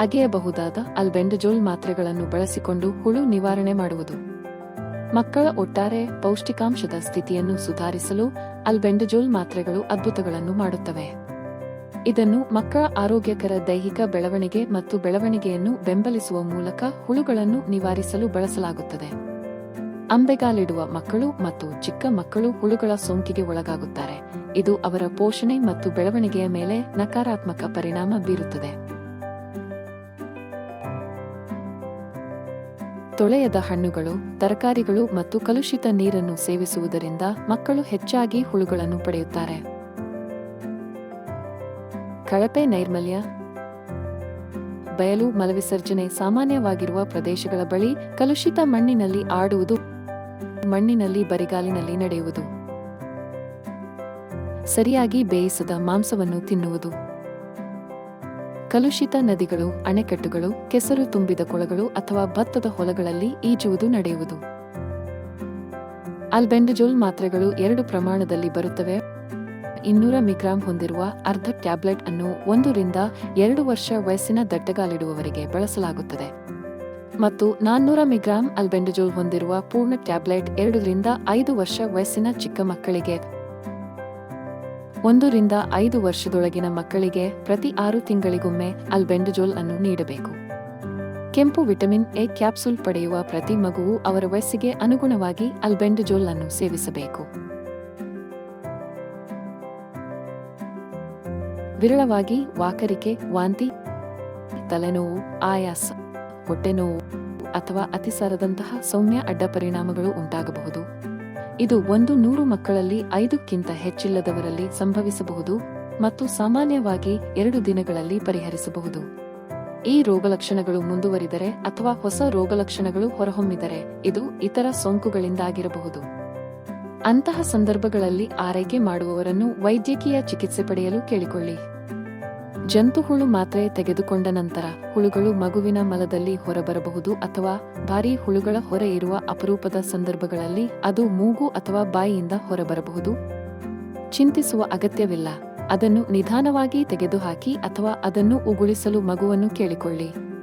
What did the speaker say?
ಅಗೆಯಬಹುದಾದ albendazole ಮಾತ್ರೆಗಳನ್ನು ಬಳಸಿಕೊಂಡು ಹುಳು ನಿವಾರಣೆ ಮಾಡುವುದು. ಮಕ್ಕಳ ಒಟ್ಟಾರೆ ಪೌಷ್ಟಿಕಾಂಶದ ಸ್ಥಿತಿಯನ್ನು ಸುಧಾರಿಸಲು ಅಲ್ಬೆಂಡಜೋಲ್ ಮಾತ್ರೆಗಳು ಅದ್ಭುತಗಳನ್ನು ಮಾಡುತ್ತವೆ. ಇದನ್ನು ಮಕ್ಕಳ ಆರೋಗ್ಯಕರ ದೈಹಿಕ ಬೆಳವಣಿಗೆ ಮತ್ತು ಬೆಳವಣಿಗೆಯನ್ನು ಬೆಂಬಲಿಸುವ ಮೂಲಕ ಹುಳುಗಳನ್ನು ನಿವಾರಿಸಲು ಬಳಸಲಾಗುತ್ತದೆ. ಅಂಬೆಗಾಲಿಡುವ ಮಕ್ಕಳು ಮತ್ತು ಚಿಕ್ಕ ಮಕ್ಕಳು ಹುಳುಗಳ ಸೋಂಕಿಗೆ ಒಳಗಾಗುತ್ತಾರೆ. ಇದು ಅವರ ಪೋಷಣೆ ಮತ್ತು ಬೆಳವಣಿಗೆಯ ಮೇಲೆ ನಕಾರಾತ್ಮಕ ಪರಿಣಾಮ ಬೀರುತ್ತದೆ. ತೊಳೆಯದ ಹಣ್ಣುಗಳು, ತರಕಾರಿಗಳು ಮತ್ತು ಕಲುಷಿತ ನೀರನ್ನು ಸೇವಿಸುವುದರಿಂದ ಮಕ್ಕಳು ಹೆಚ್ಚಾಗಿ ಹುಳುಗಳನ್ನು ಪಡೆಯುತ್ತಾರೆ. ಕಳಪೆ ನೈರ್ಮಲ್ಯ. ಬಯಲು ಮಲವಿಸರ್ಜನೆ ಸಾಮಾನ್ಯವಾಗಿರುವ ಪ್ರದೇಶಗಳ ಬಳಿ ಕಲುಷಿತ ಮಣ್ಣಿನಲ್ಲಿ ಆಡುವುದು, ಮಣ್ಣಿನಲ್ಲಿ ಬರಿಗಾಲಿನಲ್ಲಿ ನಡೆಯುವುದು. ಸರಿಯಾಗಿ ಬೇಯಿಸದ ಮಾಂಸವನ್ನು ತಿನ್ನುವುದು. ಕಲುಷಿತ ನದಿಗಳು, ಅಣೆಕಟ್ಟುಗಳು, ಕೆಸರು ತುಂಬಿದ ಕೊಳಗಳು ಅಥವಾ ಭತ್ತದ ಹೊಲಗಳಲ್ಲಿ ಈಜುವುದು ನಡೆಯುವುದು. ಅಲ್ಬೆಂಡಜೋಲ್ ಮಾತ್ರೆಗಳು ಎರಡು ಪ್ರಮಾಣದಲ್ಲಿ ಬರುತ್ತವೆ. ಇನ್ನೂರ ಮಿಗ್ರಾಂ ಹೊಂದಿರುವ ಅರ್ಧ ಟ್ಯಾಬ್ಲೆಟ್ ಅನ್ನು ಒಂದರಿಂದ ಎರಡು ವರ್ಷ ವಯಸ್ಸಿನ ದಟ್ಟಗಾಲಿಡುವವರಿಗೆ ಬಳಸಲಾಗುತ್ತದೆ. ಮತ್ತು ನಾನ್ನೂರ ಮಿಗ್ರಾಂ ಅಲ್ಬೆಂಡಜೋಲ್ ಹೊಂದಿರುವ ಪೂರ್ಣ ಟ್ಯಾಬ್ಲೆಟ್ ಎರಡರಿಂದ ಐದು ವರ್ಷ ವಯಸ್ಸಿನ ಚಿಕ್ಕ ಮಕ್ಕಳಿಗೆ ಒಂದರಿಂದ ಐದು ವರ್ಷದೊಳಗಿನ ಮಕ್ಕಳಿಗೆ ಪ್ರತಿ ಆರು ತಿಂಗಳಿಗೊಮ್ಮೆ ಅಲ್ಬೆಂಡಜೋಲ್ ಅನ್ನು ನೀಡಬೇಕು. ಕೆಂಪು ವಿಟಮಿನ್ ಎ ಕ್ಯಾಪ್ಸೂಲ್ ಪಡೆಯುವ ಪ್ರತಿ ಮಗುವು ಅವರ ವಯಸ್ಸಿಗೆ ಅನುಗುಣವಾಗಿ ಅಲ್ಬೆಂಡಜೋಲ್ ಅನ್ನು ಸೇವಿಸಬೇಕು. ವಿರಳವಾಗಿ ವಾಕರಿಕೆ, ವಾಂತಿ, ತಲೆನೋವು, ಆಯಾಸ, ಹೊಟ್ಟೆನೋವು ಅಥವಾ ಅತಿಸಾರದಂತಹ ಸೌಮ್ಯ ಅಡ್ಡ ಪರಿಣಾಮಗಳು ಉಂಟಾಗಬಹುದು. ಇದು ಒಂದು ನೂರು ಮಕ್ಕಳಲ್ಲಿ ಐದಕ್ಕಿಂತ ಹೆಚ್ಚಿಲ್ಲದವರಲ್ಲಿ ಸಂಭವಿಸಬಹುದು ಮತ್ತು ಸಾಮಾನ್ಯವಾಗಿ ಎರಡು ದಿನಗಳಲ್ಲಿ ಪರಿಹರಿಸಬಹುದು. ಈ ರೋಗಲಕ್ಷಣಗಳು ಮುಂದುವರಿದರೆ ಅಥವಾ ಹೊಸ ರೋಗಲಕ್ಷಣಗಳು ಹೊರಹೊಮ್ಮಿದರೆ ಇದು ಇತರ ಸೋಂಕುಗಳಿಂದಾಗಿರಬಹುದು. ಅಂತಹ ಸಂದರ್ಭಗಳಲ್ಲಿ ಆರೈಕೆ ಮಾಡುವವರನ್ನು ವೈದ್ಯಕೀಯ ಚಿಕಿತ್ಸೆ ಪಡೆಯಲು ಕೇಳಿಕೊಳ್ಳಿ. ಜಂತುಹುಳು ಮಾತ್ರೆ ತೆಗೆದುಕೊಂಡ ನಂತರ ಹುಳುಗಳು ಮಗುವಿನ ಮಲದಲ್ಲಿ ಹೊರಬರಬಹುದು ಅಥವಾ ಭಾರೀ ಹುಳುಗಳ ಹೊರೆ ಇರುವ ಅಪರೂಪದ ಸಂದರ್ಭಗಳಲ್ಲಿ ಅದು ಮೂಗು ಅಥವಾ ಬಾಯಿಯಿಂದ ಹೊರಬರಬಹುದು. ಚಿಂತಿಸುವ ಅಗತ್ಯವಿಲ್ಲ. ಅದನ್ನು ನಿಧಾನವಾಗಿ ತೆಗೆದುಹಾಕಿ ಅಥವಾ ಅದನ್ನು ಉಗುಳಿಸಲು ಮಗುವನ್ನು ಕೇಳಿಕೊಳ್ಳಿ.